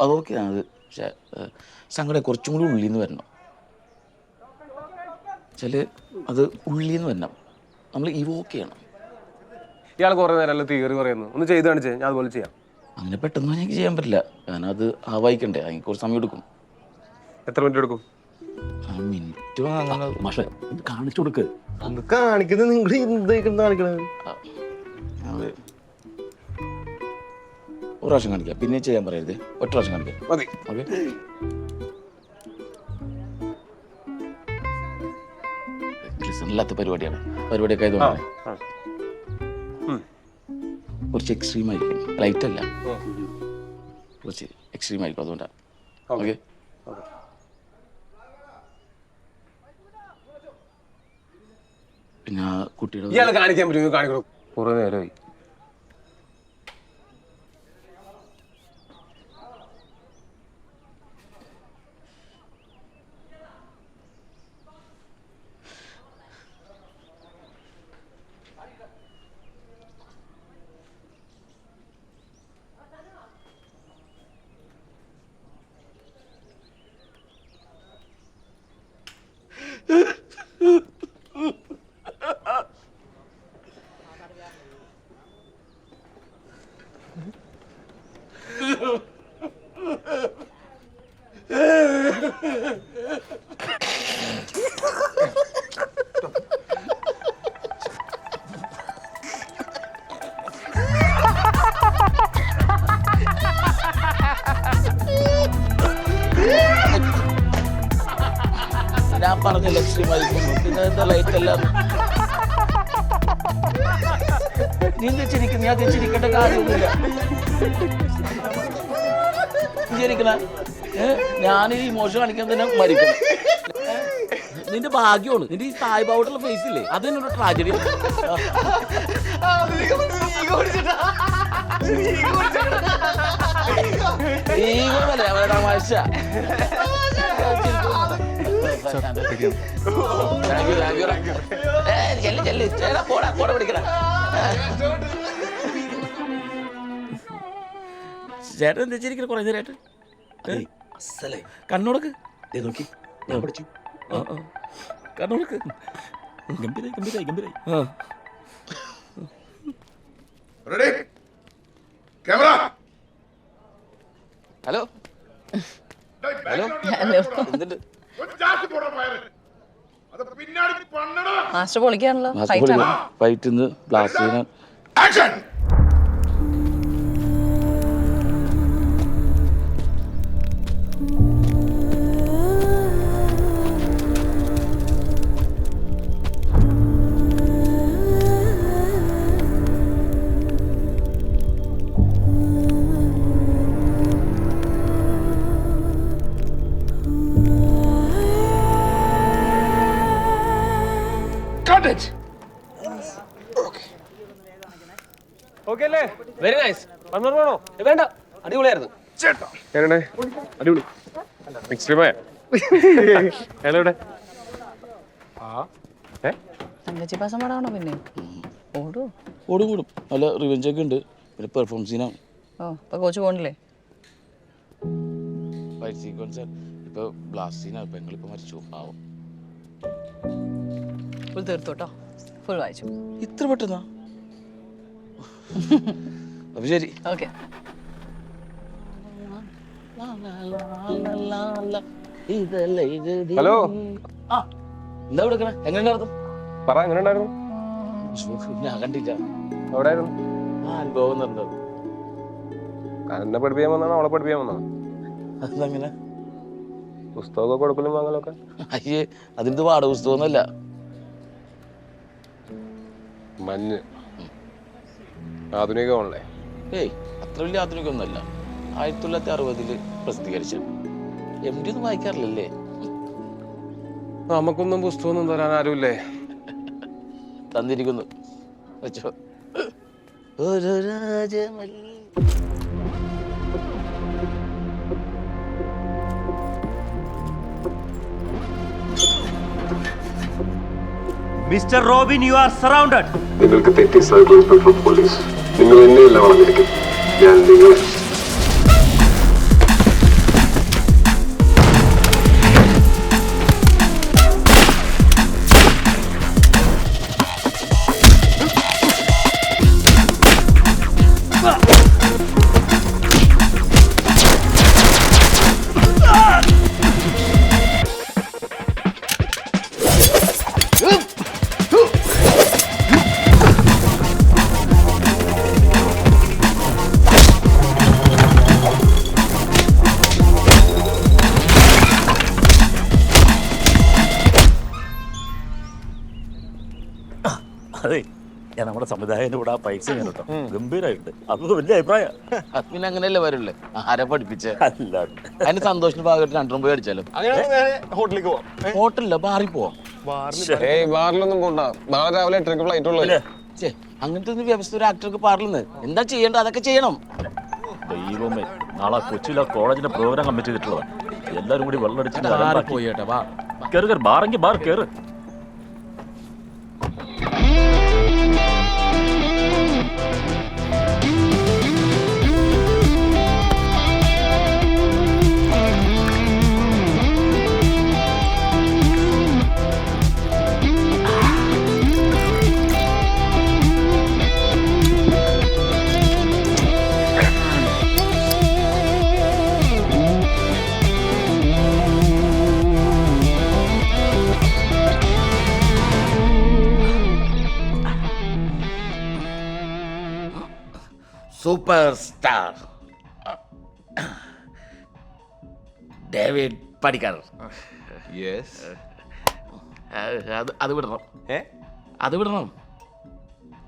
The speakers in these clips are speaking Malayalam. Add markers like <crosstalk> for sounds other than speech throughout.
അതൊക്കെയാണ്. അത് പക്ഷേ സങ്കടം കുറച്ചും കൂടി ഉള്ളിൽ നിന്ന് വരണം. ചില അത് ഉള്ളിൽ നിന്ന് വരണം. നമ്മൾ ഇവോക്ക് ചെയ്യണം. ഇയാൾ കുറേ നേരം തീയറി പറയുന്നു? ഒന്ന് ചെയ്ത് കാണിച്ചേ ഞാൻ അതുപോലെ ചെയ്യാം. അങ്ങനെ പെട്ടെന്ന് എനിക്ക് ചെയ്യാൻ പറ്റില്ല. കാരണം അത് ആവായിക്കണ്ടേ അതിന് കുറച്ച് സമയം എടുക്കും. എത്ര മിനിറ്റ് എടുക്കും? മിനിറ്റ് അങ്ങനെ കാണിച്ചു കൊടുക്ക്. കാണിക്കുന്നത് നിങ്ങൾ കാണിക്കണത്. ഒരു പ്രാവശ്യം കാണിക്കാം. പിന്നെ ചെയ്യാൻ പറയരുത്. ഒറ്റ പ്രാവശ്യം കാണിക്കാം. മതി. ഓക്കെ. ഇല്ലാത്ത പരിപാടിയാണ്. പരിപാടിയൊക്കെ ആയതുകൊണ്ടാണ്. കുറച്ച് എക്സ്ട്രീം ആയിരിക്കും. ലൈറ്റ് അല്ല. ഓ. കുറച്ച് എക്സ്ട്രീം ആയിരിക്കും അതുകൊണ്ടാണ്. ഓക്കെ. പിന്നെ കുട്ടിയുടെ കാണിക്കാൻ പറ്റും കാണിക്കണം? കുറേ നേരമായി. ഞാൻ പറഞ്ഞ എക്സ്ട്രീം ആയിരിക്കും പിന്നെ എന്താ ലൈറ്റ് അല്ല നീ തെച്ചിരിക്കുന്നു ഞാൻ തെച്ചിരിക്കേണ്ട കാര്യമൊന്നുമില്ല. വിചാരിക്കണ ഞാൻ ഈ മോശം കാണിക്കാൻ തന്നെ മരിക്കണം നിന്റെ ഭാഗ്യമാണ്. നിന്റെ ഈ തായ് സായിബാവുട്ടുള്ള ഫേസ് ഇല്ലേ? അത് തന്നെ ഒരു ട്രാജഡി ഈഗോല്ലേ അവരുടെ തമാശ ചേട്ടൻ എന്താ ചിരിക്കണ കുറേ നേരമായിട്ട് കണ്ണുടക്ക് ദേ നോക്കി. ഞാൻ പഠിച്ചു. കണ്ണുടക്ക് ഗംഭീരായി ഗംഭീരായി റെഡി ക്യാമറ ഹലോ ഹലോ എന്തുണ്ട്? മാസ്റ്റർ പൊളിക്കാണല്ലോ. ഫൈറ്റ് ചെയ്യാൻ. ആക്ഷൻ വന്നോളൂ വേണ്ട. അടിപൊളിയായിരുന്നു. ചേട്ടാ. അടിപൊളി. എക്സ്ട്രീമായ എവിടെ തങ്കച്ചി പാസം പടമാണോ പിന്നെ? ഓടൂ. ഓടും കൂടും നല്ല റിവെഞ്ച് ഒക്കെ ഉണ്ട്. പിന്നെ പെർഫോമൻസ് സീനാണ് ഓ ഇപ്പൊ കോച്ച് പോണില്ലേ? ഫൈറ്റ് സീക്വൻസ് ഇപ്പൊ ബ്ലാസ്റ്റ് സീനാണ് ഇപ്പൊ ഞങ്ങളിപ്പോ മരിച്ചു. ആവും ഫുൾ തീർത്തോട്ടോ ഫുൾ വായിച്ചു. ഇത്ര പെട്ടെന്നാ? അപ്പൊ ശരി. ഓക്കെ. ഹലോ. ആ. എന്താ കൊടുക്കണേ എങ്ങനെ നടത്തും പറ എങ്ങനെ ഉണ്ടായിരുന്നു? ഞാൻ കണ്ടില്ല. എവിടെയായിരുന്നു ആ അനുഭവം നടന്നത് എന്നെ പഠിപ്പിക്കാൻ വന്നാണോ അവളെ പഠിപ്പിക്കാൻ വന്നാണോ അതെങ്ങനെ? പുസ്തകമൊക്കെ കൊടുക്കലും വാങ്ങലൊക്കെ? അയ്യേ അതിന്റെ പാഠപുസ്തകമൊന്നുമല്ല മഞ്ഞ്. ആധുനികമാണല്ലേ ഏയ് അത്ര വലിയ ആധുനികമൊന്നുമല്ല. ആയിരത്തി തൊള്ളായിരത്തി അറുപതിൽ പ്രസിദ്ധീകരിച്ച. എം ഡി ഒന്നും വായിക്കാറില്ലല്ലേ? നമുക്കൊന്നും പുസ്തകമൊന്നും തരാൻ ആരുമില്ലേ? <laughs> തന്നിരിക്കുന്നു. വെച്ചോ. ഒരു രാജമല്ലി Mr. Robin, you are surrounded. നിങ്ങൾക്ക് തെറ്റി ഇൻസ്പെക്ടർ പോലീസ്. നിങ്ങൾ എന്നെയല്ല വളഞ്ഞിരിക്കും ഞാൻ നിങ്ങളെ അതെ. ഞാൻ നമ്മുടെ സംവിധായകന്റെ കൂടെ ആ പൈസ ഞാൻ കേട്ടോ ഗംഭീരമായിട്ടുണ്ട് വലിയ അഭിപ്രായം. പിന്നെ അങ്ങനെയല്ലേ വരുള്ളേ. ആരെ പഠിപ്പിച്ച? അല്ല. അതിന് സന്തോഷത്തിന് ഭാഗമായിട്ട് രണ്ടും പോയി അടിച്ചാലും? ഹോട്ടലിലേക്ക് പോവാം. ഹോട്ടലില്ല ബാറിൽ പോവാം? ഏയ് ബാറിലൊന്നും പോണ്ട. നാളെ രാവിലെ എട്ടരക്ക് ഫ്ലൈറ്റ് ഉള്ളൂ. അങ്ങനത്തെ ഒരു വ്യവസ്ഥ ഒരു ആക്ടർക്ക് പാടില്ലെന്ന് എന്താ ചെയ്യേണ്ടത്? അതൊക്കെ ചെയ്യണം. ദൈവമേ നാളെ കൊച്ചിയിലെ കോളേജിന്റെ പ്രോഗ്രാം കമ്മിറ്റി ചെയ്തിട്ടുള്ളതാണ് എല്ലാവരും കൂടി ബാറിൽ അലമ്പാക്കി. പോയി കേട്ടോ വാ. കേറ് കേറ് ബാറെങ്കിൽ ബാർ കേറ്. സൂപ്പർ സ്റ്റാർ ഡേവിഡ് പടിക്കർ അത് അത് വിടണം. ഏ? അത് വിടണം.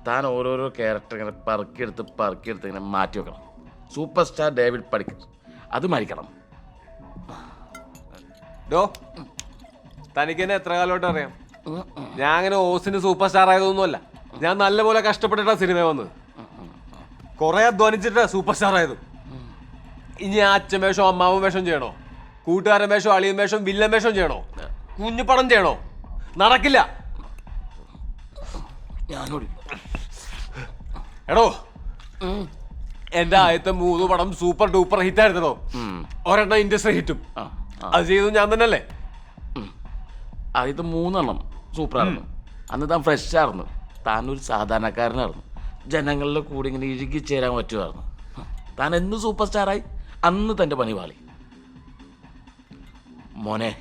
താൻ ഓരോരോ ക്യാരക്ടർ ഇങ്ങനെ പറക്കിയെടുത്ത് പറക്കിയെടുത്ത് ഇങ്ങനെ മാറ്റി വെക്കണം. സൂപ്പർ സ്റ്റാർ ഡേവിഡ് പടിക്കർ അത് മരിക്കണം. ഡോ തനിക്ക് തന്നെ എത്ര കാലമായിട്ട് അറിയാം? ഞാൻ അങ്ങനെ ഓസിന് സൂപ്പർ സ്റ്റാർ ആയതൊന്നുമല്ല. ഞാൻ നല്ലപോലെ കഷ്ടപ്പെട്ടിട്ടാണ് സിനിമ വന്നത്. കുറെ അധ്വാനിച്ചിട്ടാ സൂപ്പർ സ്റ്റാർ ആയത്. ഇനി അച്ഛൻ വേഷം അമ്മാവൻ വേഷം ചെയ്യണോ? കൂട്ടുകാരൻ വേഷം അളിയൻ വേഷം വില്ലൻ വേഷം ചെയ്യണോ? കുഞ്ഞുപടം ചെയ്യണോ? നടക്കില്ല. ഞാനോട്. എടോ എന്റെ ആദ്യത്തെ മൂന്ന് പടം സൂപ്പർ ഡൂപ്പർ ഹിറ്റ് ആയിരുന്നോ ഒരെണ്ണം ഇൻഡസ്ട്രി ഹിറ്റും. അത് ചെയ്തു ഞാൻ തന്നെ അല്ലേ ആദ്യത്തെ മൂന്നെണ്ണം സൂപ്പറായിരുന്നു. അന്ന് താൻ ഫ്രഷ് ആയിരുന്നു. താൻ ഒരു സാധാരണക്കാരനായിരുന്നു. ജനങ്ങളുടെ കൂടെ ഇങ്ങനെ ഇഴുകി ചേരാൻ പറ്റുമായിരുന്നു താൻ എന്ന് സൂപ്പർ സ്റ്റാറായി? അന്ന് തന്റെ പണി പാളി. മോനെ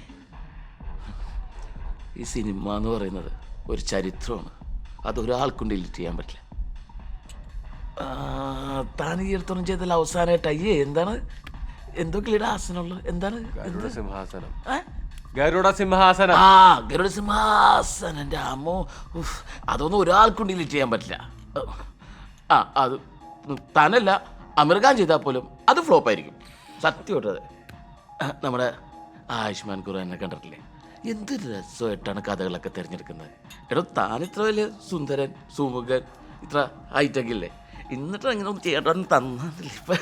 ഈ സിനിമ എന്ന് പറയുന്നത് ഒരു ചരിത്രമാണ്. അതൊരാൾക്കും ഡിലീറ്റ് ചെയ്യാൻ പറ്റില്ല. താൻ ഈ അടുത്തോളം ചെയ്തതിൽ അവസാനമായിട്ട് അയ്യേ എന്താണ്? എന്തോ കിളിയുടെ ആസനമുള്ളത്? എന്താണ്? സിംഹാസനം? ഗരുഡ സിംഹാസനം. ആ ഗരുഡ സിംഹാസനം അമ്മോ അതൊന്നും ഒരാൾക്കും ഡിലീറ്റ് ചെയ്യാൻ പറ്റില്ല. ആ അത് താനല്ല അമീർ ഖാൻ ചെയ്താൽ പോലും അത് ഫ്ലോപ്പ് ആയിരിക്കും. സത്യമായിട്ട് അതെ. നമ്മുടെ ആയുഷ്മാൻ ഖുറാനെ കണ്ടിട്ടില്ലേ? എന്ത് രസമായിട്ടാണ് കഥകളൊക്കെ തിരഞ്ഞെടുക്കുന്നത്. എടോ താൻ ഇത്ര വലിയ സുന്ദരൻ സുമുഖൻ ഇത്ര ഹൈറ്റൊക്കെ ഇല്ലേ? എന്നിട്ട് അങ്ങനെ ഒന്ന് ചേട്ടൻ തന്നില്ല ഇപ്പം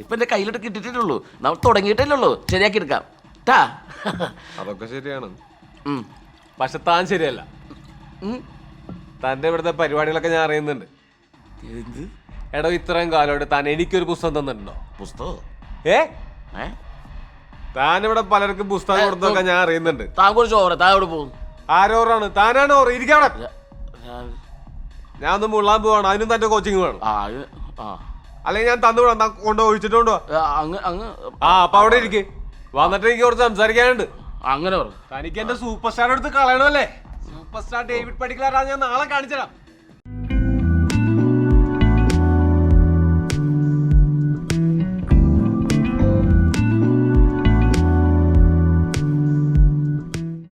ഇപ്പം എന്റെ കയ്യിലോട്ട് കിട്ടിയിട്ടേ ഉള്ളൂ. നമ്മൾ തുടങ്ങിയിട്ടല്ലേ ഉള്ളൂ. ശരിയാക്കി എടുക്കാം. ടാ അതൊക്കെ ശരിയാണ്. പക്ഷെ താൻ ശരിയല്ല. തന്റെ ഇവിടുത്തെ പരിപാടികളൊക്കെ ഞാൻ അറിയുന്നുണ്ട്. എന്ത്? എടോ ഇത്രയും കാലമായിട്ട് താൻ എനിക്കൊരു പുസ്തകം തന്നിട്ടുണ്ടോ? പുസ്തകം? ഏ? ഏ? താൻ ഇവിടെ പലർക്കും പുസ്തകം കൊടുത്തൊക്കെ ഞാൻ അറിയുന്നുണ്ട്. താൻ കുറച്ച് ഓവറ താൻ എവിടെ പോകും ആരോറാണ്? താനാണോ? ഇരിക്കവിടെ ഞാൻ ഞാൻ ഒന്ന് മുള്ളാൻ പോവാണ്. അതിനും തന്റെ കോച്ചിങ് വേണം. ആ ഇത് ആ. അല്ലെങ്കിൽ ഞാൻ തന്നു വിടാം. താൻ കൊണ്ട് ഒഴിച്ചിട്ടുണ്ടോ? ആ, അങ്ങ് അങ്ങ് ആ അപ്പൊ അവിടെ ഇരിക്കെ. വന്നിട്ട് എനിക്ക് കുറച്ച് സംസാരിക്കാനുണ്ട്. അങ്ങനെ പറഞ്ഞു തനിക്ക് എന്റെ സൂപ്പർ സ്റ്റാർ എടുത്ത് കളയണമല്ലേ? സൂപ്പർ സ്റ്റാർ ഡേവിഡ് പടിക്കലാറാ ഞാൻ നാളെ കാണിച്ചുതരാം.